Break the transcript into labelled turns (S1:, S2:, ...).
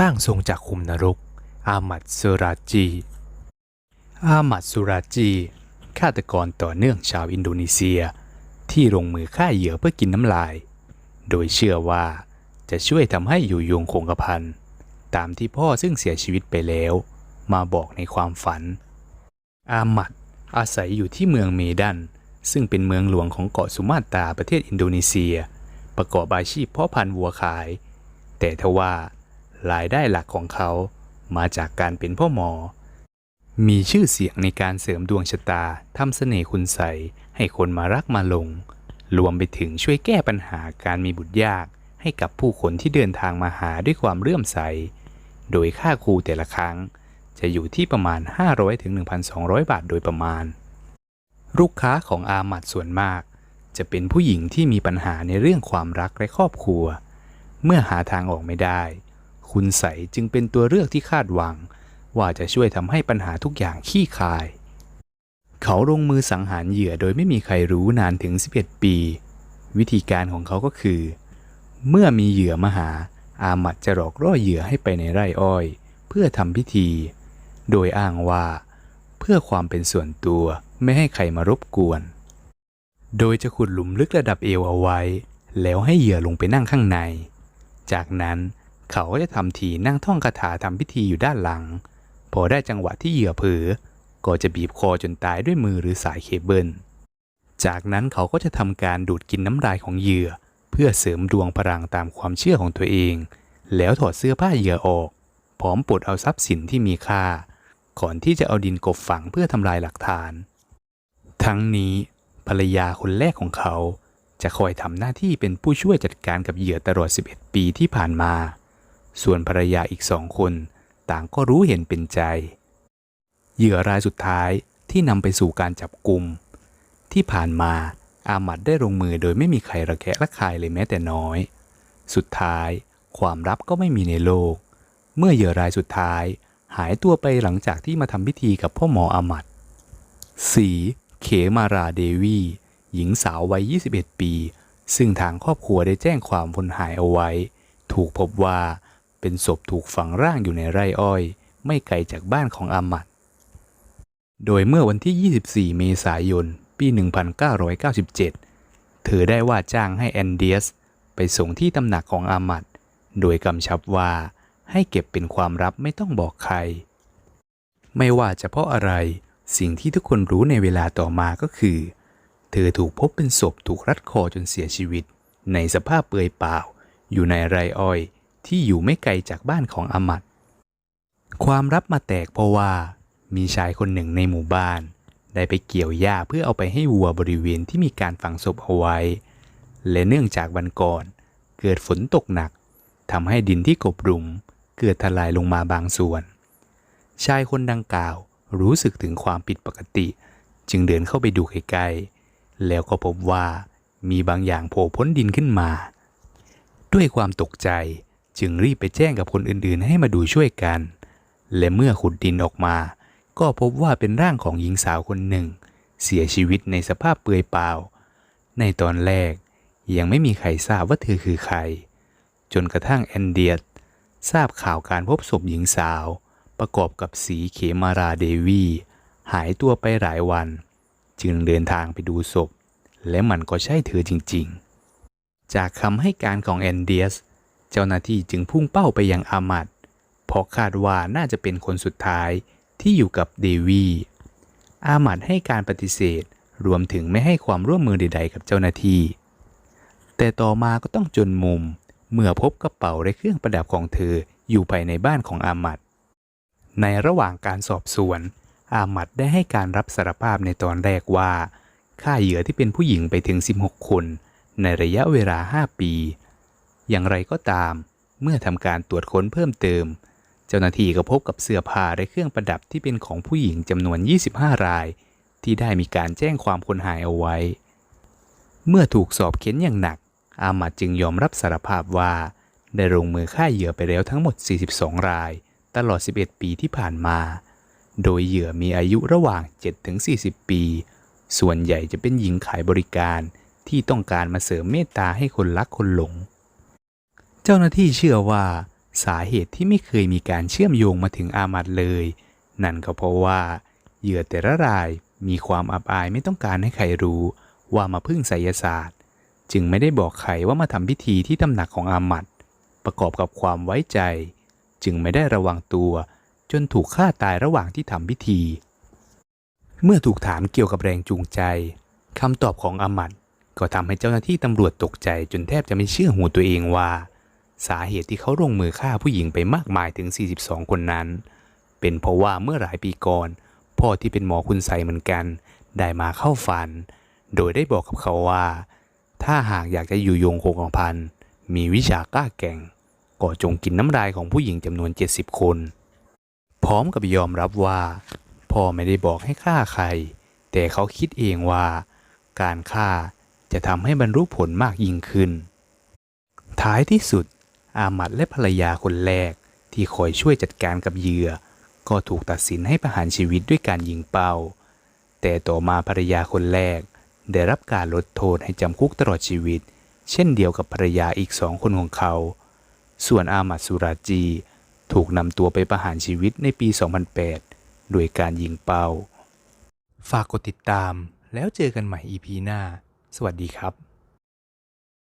S1: ร่างทรงจากคุมนรก อามัดสุราจี อามัดสุราจีฆาตกรต่อเนื่องชาวอินโดนีเซีย ที่ลงมือฆ่าเหยื่อเพื่อกินน้ำลาย โดยเชื่อว่าจะช่วยทำให้อยู่ยงคงกระพันตามที่พ่อซึ่งเสียชีวิตไปแล้ว มาบอกในความฝัน อามัดอาศัยอยู่ที่เมืองเมดัน ซึ่งเป็นเมืองหลวงของเกาะสุมาตราประเทศอินโดนีเซีย ประกอบอาชีพเพาะพันธุ์วัวขาย แต่ทว่า รายได้หลักของเขา มาจากการเป็นพ่อหมอ มีชื่อเสียงในการเสริมดวงชะตาทำเสน่ห์คุณใสให้คนมารักมาลง รวมไปถึงช่วยแก้ปัญหาการมีบุตรยากให้กับผู้คนที่เดินทางมาหาด้วยความเลื่อมใส โดยค่าครูแต่ละครั้ง จะอยู่ที่ประมาณ 500ถึง1,200 บาทโดยประมาณ ลูกค้าของอาหมัดส่วนมาก จะเป็นผู้หญิงที่มีปัญหาในเรื่องความรักและครอบครัว เมื่อหาทางออกไม่ได้ คุณใสจึงเป็นตัวเลือกที่คาดหวัง ว่าจะช่วยทำให้ปัญหาทุกอย่างขี้คาย เขาลงมือสังหารเหยื่อโดยไม่มีใครรู้นานถึง 11 ปี วิธีการของเขาก็คือ เมื่อมีเหยื่อมาหา อามัดจะหลอกล่อเหยื่อให้ไปในไร่อ้อย เพื่อทำพิธี โดยอ้างว่า เพื่อความเป็นส่วนตัวไม่ให้ใครมารบกวน โดยจะขุดหลุมลึกระดับเอวเอาไว้ แล้วให้เหยื่อลงไปนั่งข้างใน จากนั้น เขาก็จะทำทีนั่งท่องคาถาทำพิธีอยู่ด้านหลัง พอได้จังหวะที่เหยื่อเผลอก็จะบีบคอจนตายด้วยมือหรือสายเคเบิล จากนั้นเขาก็จะทำการดูดกินน้ำลายของเหยื่อ เพื่อเสริมดวงพลังตามความเชื่อของตัวเอง แล้วถอดเสื้อผ้าเหยื่อออก พร้อมปลดเอาทรัพย์สินที่มีค่า ก่อนที่จะเอาดินกบฝังเพื่อทำลายหลักฐาน ทั้งนี้ภรรยาคนแรกของเขาจะคอยทำหน้าที่เป็นผู้ช่วยจัดการกับเหยื่อตลอด 11 ปีที่ผ่านมา ส่วนภรรยาอีกสองคน ต่างก็รู้เห็นเป็นใจ เหยื่อรายสุดท้ายที่นำไปสู่การจับกลุ่มที่ผ่านมาอามัดได้ลงมือโดยไม่มีใครระแคะระคายเลยแม้แต่น้อย สุดท้ายความลับก็ไม่มีในโลก เมื่อเหยื่อรายสุดท้าย หายตัวไปหลังจากที่มาทำพิธีกับพ่อหมออามัดสี เขมาราเดวี หญิงสาววัย 21 ปี ซึ่งทางครอบครัวได้แจ้งความคนหายเอาไว้ ถูกพบว่า เป็นศพถูกฝังร่างอยู่ในไร่อ้อย ไม่ไกลจากบ้านของอามัด โดยเมื่อวันที่ 24 เมษายน ปี 1997 เธอได้ว่าจ้างให้แอนเดียส ไปส่งที่ตำหนักของอามัด โดยกำชับว่าให้เก็บเป็นความลับไม่ต้องบอกใคร ไม่ว่าจะเพราะอะไร สิ่งที่ทุกคนรู้ในเวลาต่อมาก็คือ เธอถูกพบเป็นศพถูกรัดคอจนเสียชีวิต ในสภาพเปลือยเปล่า อยู่ในไรอ้อย ที่อยู่ไม่ไกลจากบ้านของอามัดความลับมาแตกเพราะว่า มีชายคนหนึ่งในหมู่บ้าน ได้ไปเกี่ยวหญ้าเพื่อเอาไปให้วัวบริเวณที่มีการฝังศพเอาไว้ และเนื่องจากวันก่อน เกิดฝนตกหนักทำให้ดินที่กบหลุม เกิดทลายลงมาบางส่วน ชายคนดังกล่าวรู้สึกถึงความผิดปกติ จึงเดินเข้าไปดูใกล้ๆแล้วก็พบว่ามีบางอย่างโผล่พ้นดินขึ้นมา ด้วยความตกใจ จึงรีบไปแจ้งกับคนอื่นๆ ให้มาดูช่วยกัน และเมื่อขุดดินออกมา ก็พบว่าเป็นร่างของหญิงสาวคนหนึ่ง เสียชีวิตในสภาพเปลือยเปล่า ในตอนแรกยังไม่มีใครทราบว่าเธอคือใคร จนกระทั่งแอนเดียตทราบข่าวการพบศพหญิงสาว ประกอบกับสีเขมาราเดวี หายตัวไปหลายวัน จึงเดินทางไปดูศพ และมันก็ใช่เธอจริงๆ จากคำให้การของแอนเดียส เจ้าหน้าที่จึงพุ่งเป้าไปยังอามัดเพราะคาดว่าน่าจะเป็นคนสุดท้ายที่อยู่กับเดวีอามัดให้การปฏิเสธรวมถึงไม่ให้ความร่วมมือใด ๆ กับเจ้าหน้าที่ แต่ต่อมาก็ต้องจนมุม เมื่อพบกระเป๋าและเครื่องประดับของเธออยู่ภายในบ้านของอามัดในระหว่างการสอบสวน อามัดได้ให้การรับสารภาพในตอนแรกว่าฆ่าเหยื่อที่เป็นผู้หญิงไปถึง 16 คน ในระยะเวลา 5 ปี อย่างไรก็ตาม เมื่อทำการตรวจค้นเพิ่มเติม เจ้าหน้าที่ก็พบกับเสื้อผ้าและเครื่องประดับที่เป็นของผู้หญิงจำนวน 25 ราย ที่ได้มีการแจ้งความคนหายเอาไว้ เมื่อถูกสอบเค้นอย่างหนัก อามัดจึงยอมรับสารภาพว่า ได้ลงมือฆ่าเหยื่อไปแล้วทั้งหมด 42 ราย ตลอด 11 ปีที่ผ่านมา โดยเหยื่อมีอายุระหว่าง 7-40 ปี ส่วนใหญ่จะเป็นหญิงขายบริการที่ต้องการมาเสริมเมตตาให้คนรักคนหลง เจ้าหน้าที่เชื่อว่าสาเหตุที่ไม่เคยมีการเชื่อมโยงมาถึงอามัดเลย นั่นก็เพราะว่า เหยื่อแต่ละรายมีความอับอายไม่ต้องการให้ใครรู้ว่ามาพึ่งไสยศาสตร์ จึงไม่ได้บอกใครว่ามาทำพิธีที่ตำหนักของอามัดประกอบกับความไว้ใจ จึงไม่ได้ระวังตัว จนถูกฆ่าตายระหว่างที่ทำพิธี เมื่อถูกถามเกี่ยวกับแรงจูงใจคำตอบของอามัดก็ทำให้เจ้าหน้าที่ตำรวจตกใจจนแทบจะไม่เชื่อหูตัวเองว่า สาเหตุที่เขาลงมือฆ่าผู้หญิงไปมากมายถึง 42 คนนั้น เป็นเพราะว่าเมื่อหลายปีก่อน พ่อที่เป็นหมอคุณใสเหมือนกัน ได้มาเข้าฝัน โดยได้บอกกับเขาว่า ถ้าหากอยากจะอยู่ยงคงกระพัน มีวิชากล้าแก่ง ก็จงกินน้ำลายของผู้หญิงจำนวน 70 คน พร้อมกับยอมรับว่า พ่อไม่ได้บอกให้ฆ่าใคร แต่เขาคิดเองว่า การฆ่าจะทำให้บรรลุผลมากยิ่งขึ้น ท้ายที่สุด อามัดและภรรยาคนแรก ที่คอยช่วยจัดการกับเหยื่อ ก็ถูกตัดสินให้ประหารชีวิตด้วยการยิงเป้า แต่ต่อมาภรรยาคนแรก ได้รับการลดโทษให้จำคุกตลอดชีวิต เช่นเดียวกับภรรยาอีกสองคนของเขา ส่วนอามัดสุราจี ถูกนำตัวไปประหารชีวิตในปี 2008 โดยการยิงเป้า ฝากกดติดตามแล้วเจอกันใหม่ EP หน้า สวัสดีครับ